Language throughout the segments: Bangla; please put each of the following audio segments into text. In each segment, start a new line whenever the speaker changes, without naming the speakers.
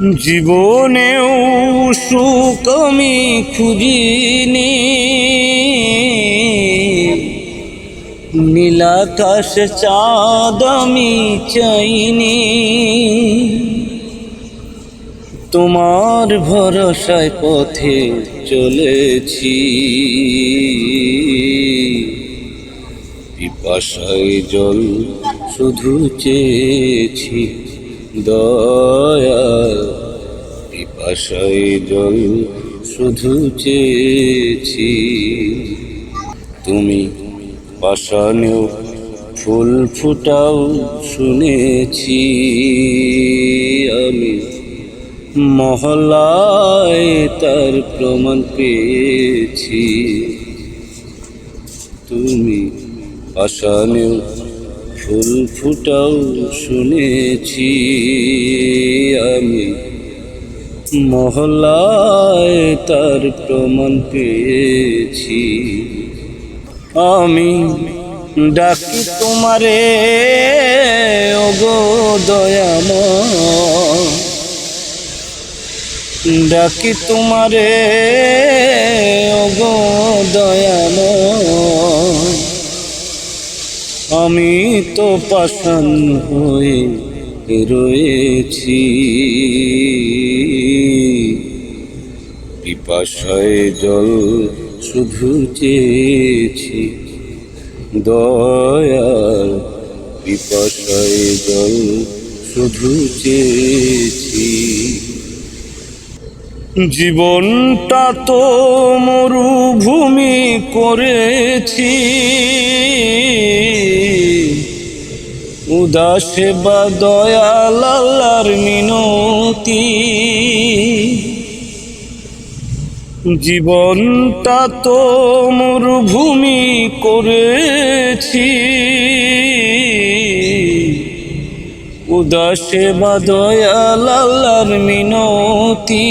জীবনেও সুখ আমি খুঁজিনি। নীলাকাশ চাঁদ আমি চাইনি। তোমার ভরসায় পথে চলেছি। পিপাসায় জল শুধু চেয়েছি। দয়া পিপাসায় জল শুধু চেয়েছি। তুমি পাশানেও ফুল ফুটাও শুনেছি। আমি মহলায় তার প্রমাণ পেয়েছি। তুমি পাশানেও ফুল ফুটাও শুনেছি আমি। মহলায় তার প্রমাণ পেয়েছি। আমি ডাকি তোমারে, ওগো দয়াম ডাকি তোমারে, ওগো দয়াময়। আমি তো পাষাণ হয়ে রয়েছি। পিপাসায় জল শুধু চেয়েছি। দয়াল, পিপাসায় জল শুধু চেয়েছি। জীবনটা তো মরুভূমি করেছি। উদাসে বা দয়াল আল্লাহর মিনতি। জীবনটা তো মরুভূমি করেছি। উদাসে বা দয়াল আল্লাহর মিনতি।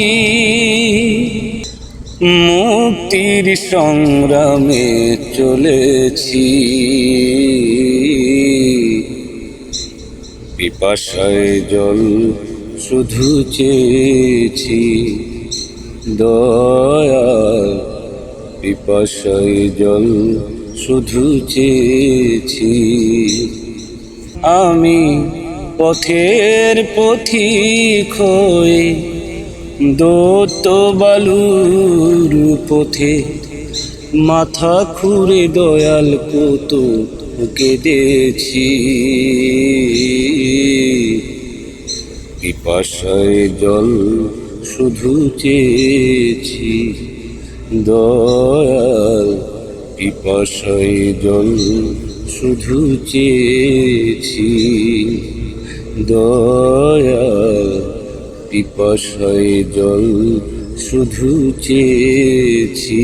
মুক্তির সংগ্রামে চলেছি। পিপাসায় জল শুধু চেয়েছি। দয়া পিপাসায় জল শুধু চেয়েছি। আমি পথের পথিক হয়ে দোত বালুর পথে মাথা খুঁড়ে দয়াল কত কেঁদেছি পিপাসায় জল শুধু চেয়েছি। দয়াল, পিপাসায় জল শুধু চেয়েছি। দয়াল, পিপাসায় জল শুধু চেয়েছি।